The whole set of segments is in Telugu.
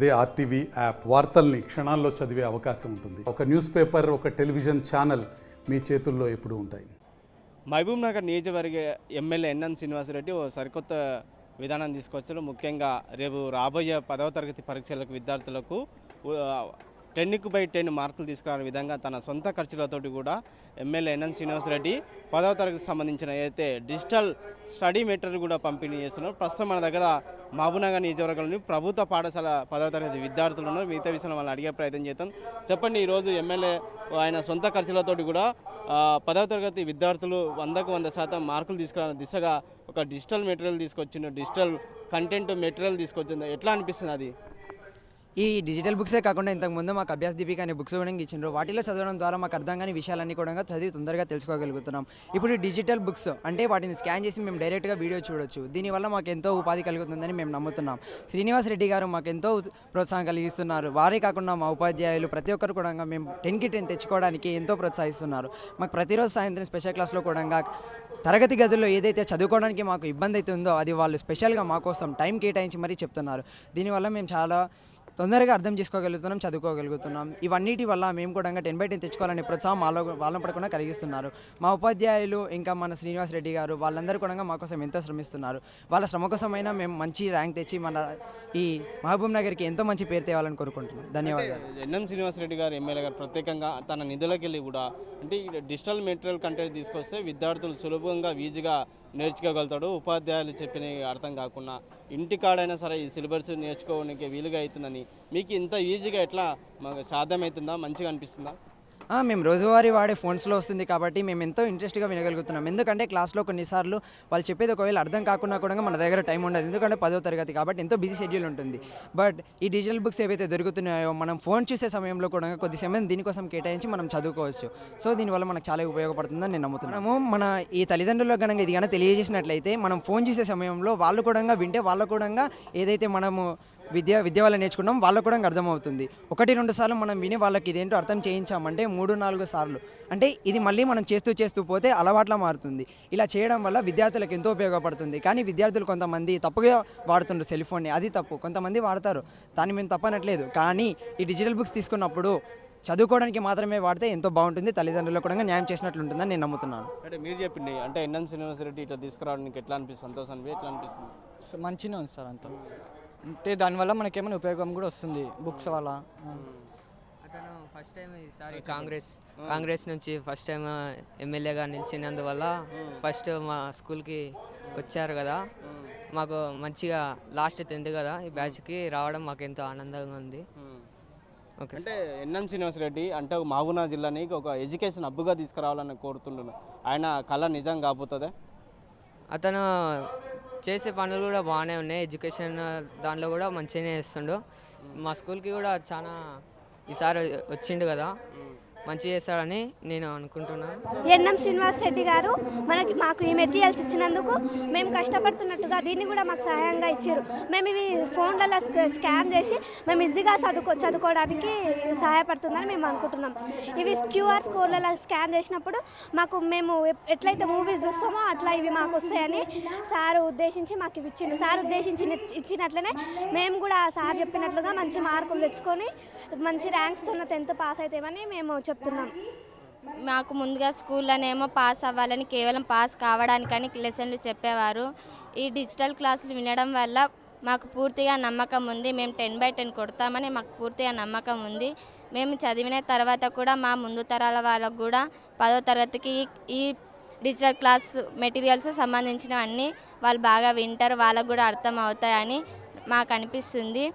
అదే ఆర్టీవీ యాప్. వార్తల్ని క్షణాల్లో చదివే అవకాశం ఉంటుంది. ఒక న్యూస్ పేపర్ ఒక టెలివిజన్ ఛానల్ మీ చేతుల్లో ఎప్పుడు ఉంటాయి. మహబూబ్ నగర్ నియోజకవర్గ ఎమ్మెల్యే ఎన్ఎన్ శ్రీనివాసరెడ్డి ఓ సరికొత్త విధానం తీసుకొచ్చారు. ముఖ్యంగా రేపు రాబోయే పదవ తరగతి పరీక్షలకు విద్యార్థులకు టెన్కు బై టెన్ మార్కులు తీసుకురాని విధంగా తన సొంత ఖర్చులతోటి కూడా ఎమ్మెల్యే ఎన్ఎన్ శ్రీనివాసరెడ్డి పదవ తరగతికి సంబంధించిన ఏదైతే డిజిటల్ స్టడీ మెటీరియల్ కూడా పంపిణీ చేస్తున్నారు ప్రస్తుతం మన దగ్గర మహబూబ్నగర్ నియోజకవర్గంలోని ప్రభుత్వ పాఠశాల పదవ తరగతి విద్యార్థులను మిగతా విషయాలు వాళ్ళని అడిగే ప్రయత్నం చేద్దాం. చెప్పండి ఈరోజు ఎమ్మెల్యే ఆయన సొంత ఖర్చులతోటి కూడా పదవ తరగతి విద్యార్థులు వందకు వంద శాతం మార్కులు తీసుకురాని దిశగా ఒక డిజిటల్ మెటీరియల్ తీసుకొచ్చిండు డిజిటల్ కంటెంట్ మెటీరియల్ తీసుకొచ్చింది ఎట్లా అనిపిస్తుంది అది? ఈ డిజిటల్ బుక్సే కాకుండా ఇంతకుముందు మాకు అభ్యాస్ దీపిక అనే బుక్స్ కూడా ఇచ్చిండ్రు వాటిలో చదవడం ద్వారా మాకు అర్థం కాని విషయాలన్నీ కూడా చదివి తొందరగా తెలుసుకోగలుగుతున్నాం. ఇప్పుడు డిజిటల్ బుక్స్ అంటే వాటిని స్కాన్ చేసి మేము డైరెక్ట్గా వీడియో చూడొచ్చు. దీనివల్ల మాకు ఎంతో ఉపాధి కలుగుతుందని మేము నమ్ముతున్నాం. శ్రీనివాస్ రెడ్డి గారు మాకు ఎంతో ప్రోత్సాహం కలిగిస్తున్నారు. వారే కాకుండా మా ఉపాధ్యాయులు ప్రతి ఒక్కరు కూడా మేము టెన్కి టెన్ తెచ్చుకోవడానికి ఎంతో ప్రోత్సహిస్తున్నారు. మాకు ప్రతిరోజు సాయంత్రం స్పెషల్ క్లాస్లో కూడా తరగతి గదుల్లో ఏదైతే చదువుకోవడానికి మాకు ఇబ్బంది అవుతుందో అది వాళ్ళు స్పెషల్గా మా కోసం టైం కేటాయించి మరీ చెప్తున్నారు. దీనివల్ల మేము చాలా తొందరగా అర్థం చేసుకోగలుగుతున్నాం చదువుకోగలుగుతున్నాం. ఇవన్నిటి వల్ల మేము కూడా టెన్ బై టెన్ తెచ్చుకోవాలని ప్రోత్సాహం మాలో వాళ్ళని పడకుండా కలిగిస్తున్నారు. మా ఉపాధ్యాయులు ఇంకా మన శ్రీనివాస్ రెడ్డి గారు వాళ్ళందరూ కూడా మా కోసం ఎంతో శ్రమిస్తున్నారు. వాళ్ళ శ్రమ కోసమైనా మేము మంచి ర్యాంక్ తెచ్చి మన ఈ మహబూబ్ నగర్కి ఎంతో మంచి పేరు తేవాలని కోరుకుంటున్నాం. ధన్యవాదాలు. ఎన్ఎం శ్రీనివాసరెడ్డి గారు ఎమ్మెల్యే గారు ప్రత్యేకంగా తన నిధులకి వెళ్ళి కూడా అంటే డిజిటల్ మెటీరియల్ కంటెంట్ తీసుకొస్తే విద్యార్థులు సులభంగా ఈజీగా నేర్చుకోగలుగుతాడు. ఉపాధ్యాయులు చెప్పిన అర్థం కాకుండా ఇంటికాడైనా సరే ఈ సిలబస్ నేర్చుకోవడానికి వీలుగా అవుతుందని మీకు ఇంత ఈజీగా ఎట్లా మాకు సాధ్యమవుతుందా మంచిగా అనిపిస్తుందా? మేము రోజువారీ వాడే ఫోన్స్లో వస్తుంది కాబట్టి మేము ఎంతో ఇంట్రెస్ట్గా వినగలుగుతున్నాం. ఎందుకంటే క్లాస్లో కొన్నిసార్లు వాళ్ళు చెప్పేది ఒకవేళ అర్థం కాకుండా కూడా మన దగ్గర టైం ఉండదు. ఎందుకంటే పదో తరగతి కాబట్టి ఎంతో బిజీ షెడ్యూల్ ఉంటుంది. బట్ ఈ డిజిటల్ బుక్స్ ఏవైతే దొరుకుతున్నాయో మనం ఫోన్ చూసే సమయంలో కూడా కొద్ది సమయం దీనికోసం కేటాయించి మనం చదువుకోవచ్చు. సో దీనివల్ల మనకు చాలా ఉపయోగపడుతుందని నేను నమ్ముతున్నాము మన ఈ తల్లిదండ్రులకు కనుక ఇది కనుక తెలియజేసినట్లయితే మనం ఫోన్ చూసే సమయంలో వాళ్ళు కూడా వింటే వాళ్ళు కూడా ఏదైతే మనము విద్య విద్య వల్ల నేర్చుకున్నాం వాళ్ళకు కూడా అర్థమవుతుంది. ఒకటి రెండు సార్లు మనం విని వాళ్ళకి ఇదేంటో అర్థం చేయించామంటే మూడు నాలుగు సార్లు. అంటే ఇది మళ్ళీ మనం చేస్తూ చేస్తూ పోతే అలవాట్లా మారుతుంది. ఇలా చేయడం వల్ల విద్యార్థులకు ఎంతో ఉపయోగపడుతుంది. కానీ విద్యార్థులు కొంతమంది తప్పుగా వాడుతుండ్రు సెల్ ఫోన్ని అది తప్పు. కొంతమంది వాడతారు. దాన్ని మేము తప్పనట్లేదు. కానీ ఈ డిజిటల్ బుక్స్ తీసుకున్నప్పుడు చదువుకోవడానికి మాత్రమే వాడితే ఎంతో బాగుంటుంది. తల్లిదండ్రులకు కూడా న్యాయం చేసినట్లు ఉంటుందని నేను నమ్ముతున్నాను. అంటే మీరు చెప్పింది అంటే ఎన్ఎం శ్రీనివాసరెడ్డి ఇట్లా తీసుకురావడానికి ఎట్లా అనిపిస్తుంది? సంతోషం అనిపి ఎట్లా అనిపిస్తుంది? మంచిగా ఉంది సార్ అంతా. అంటే దానివల్ల మనకేమైనా ఉపయోగం కూడా వస్తుంది బుక్స్ వల్ల. ఆ. అతను ఫస్ట్ టైం ఈసారి కాంగ్రెస్ కాంగ్రెస్ నుంచి ఫస్ట్ టైం ఎమ్మెల్యేగా నిలిచినందువల్ల ఫస్ట్ మా స్కూల్కి వచ్చారు కదా. మాకు మంచిగా లాస్ట్ టెన్త్ కదా ఈ బ్యాచ్కి రావడం మాకు ఎంతో ఆనందంగా ఉంది. ఓకే అంటే ఎన్ఎం శ్రీనివాసరెడ్డి అంటే ఒక మహబూనా జిల్లాని ఒక ఎడ్యుకేషన్ హబ్బుగా తీసుకురావాలని కోరుతుంటున్నాను ఆయన కళ నిజం కాబోతుందా? అతను చేసే పనులు కూడా బాగానే ఉన్నాయి. ఎడ్యుకేషన్ దానిలో కూడా మంచిగానే చేస్తుండు. మా స్కూల్కి కూడా చాలా ఈసారి వచ్చిండు కదా. మంచి చేస్తాడని నేను అనుకుంటున్నాను. ఎన్ఎం శ్రీనివాస్ రెడ్డి గారు మనకి మాకు ఈ మెటీరియల్స్ ఇచ్చినందుకు మేము కష్టపడుతున్నట్టుగా దీన్ని కూడా మాకు సహాయంగా ఇచ్చారు. మేము ఇవి ఫోన్లలో స్కాన్ చేసి మేము ఈజీగా చదువుకో చదువుకోవడానికి సహాయపడుతుందని మేము అనుకుంటున్నాం. ఇవి క్యూఆర్ కోడ్లలో స్కాన్ చేసినప్పుడు మాకు మేము ఎట్లయితే మూవీస్ చూస్తామో అట్లా ఇవి మాకు వస్తాయని సార్ ఉద్దేశించి మాకు ఇవి ఇచ్చిండు. సార్ ఉద్దేశించి ఇచ్చినట్లనే మేము కూడా సార్ చెప్పినట్లుగా మంచి మార్కులు తెచ్చుకొని మంచి ర్యాంక్స్తో టెన్త్ పాస్ అవుతామని మేము చెప్తున్నాం. మాకు ముందుగా స్కూల్లోనేమో పాస్ అవ్వాలని కేవలం పాస్ కావడానికని లెసన్లు చెప్పేవారు. ఈ డిజిటల్ క్లాసులు వినడం వల్ల మాకు పూర్తిగా నమ్మకం ఉంది. మేము టెన్ బై టెన్ కొడతామని మాకు పూర్తిగా నమ్మకం ఉంది. మేము చదివిన తర్వాత కూడా మా ముందు తరాల వాళ్ళకు కూడా పదో తరగతికి ఈ- ఈ డిజిటల్ క్లాస్ మెటీరియల్స్ సంబంధించినవన్నీ వాళ్ళు బాగా వింటారు. వాళ్ళకు కూడా అర్థం అవుతాయని మాకు అనిపిస్తుంది.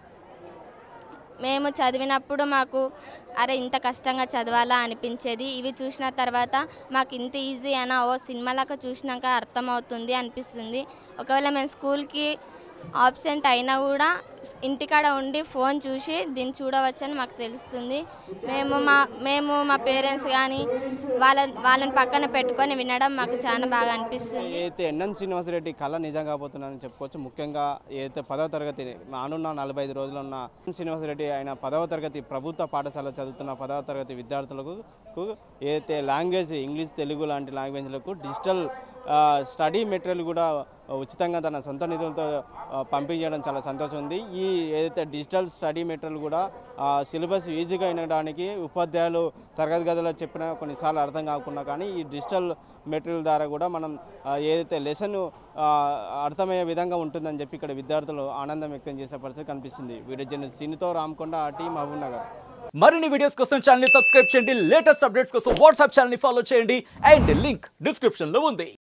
మేము చదివినప్పుడు మాకు అరే ఇంత కష్టంగా చదవాలా? అనిపించేది. ఇవి చూసిన తర్వాత మాకు ఇంత ఈజీ అయినా ఓ సినిమాలాగా చూసినాక అర్థమవుతుంది అనిపిస్తుంది. ఒకవేళ మేము స్కూల్కి ఆబ్సెంట్ అయినా కూడా ఇంటికాడ ఉండి ఫోన్ చూసి దీన్ని చూడవచ్చని మాకు తెలుస్తుంది. మేము మా మేము మా పేరెంట్స్ కానీ వాళ్ళ వాళ్ళని పక్కన పెట్టుకొని వినడం మాకు చాలా బాగా అనిపిస్తుంది. ఏదైతే ఎన్ఎం శ్రీనివాసరెడ్డి కళ నిజం కాబోతున్నానని చెప్పుకోవచ్చు. ముఖ్యంగా ఏదైతే పదవ తరగతి నానున్న నలభై ఐదు రోజులు ఉన్న ఎన్ శ్రీనివాసరెడ్డి ఆయన పదవ తరగతి ప్రభుత్వ పాఠశాల చదువుతున్న పదవ తరగతి విద్యార్థులకు ఏదైతే లాంగ్వేజ్ ఇంగ్లీష్ తెలుగు లాంటి లాంగ్వేజ్లకు డిజిటల్ స్టడీ మెటీరియల్ కూడా ఉచితంగా తన సొంత నిధులతో పంపించడం చాలా సంతోషం ఉంది. ఈ ఏదైతే డిజిటల్ స్టడీ మెటీరియల్ కూడా సిలబస్ ఈజీగా వినడానికి ఉపాధ్యాయులు తరగతి గదిలో చెప్పిన కొన్నిసార్లు అర్థం కాకుండా కానీ ఈ డిజిటల్ మెటీరియల్ ద్వారా కూడా మనం ఏదైతే లెసన్ అర్థమయ్యే విధంగా ఉంటుందని చెప్పి ఇక్కడ విద్యార్థులు ఆనందం వ్యక్తం చేసే పరిస్థితి కనిపిస్తుంది. వీడియో జర్నలిస్ట్ సినితో రామకొండ టీ మహబూబ్ నగర్ మరిన్ని వీడియోస్ కోసం ఛానల్ సబ్స్క్రైబ్ చేయండి. లేటెస్ట్ అప్డేట్స్ కోసం వాట్సాప్ ఛానల్ ఫాలో చేయండి. అండ్ లింక్ డిస్క్రిప్షన్లో ఉంది.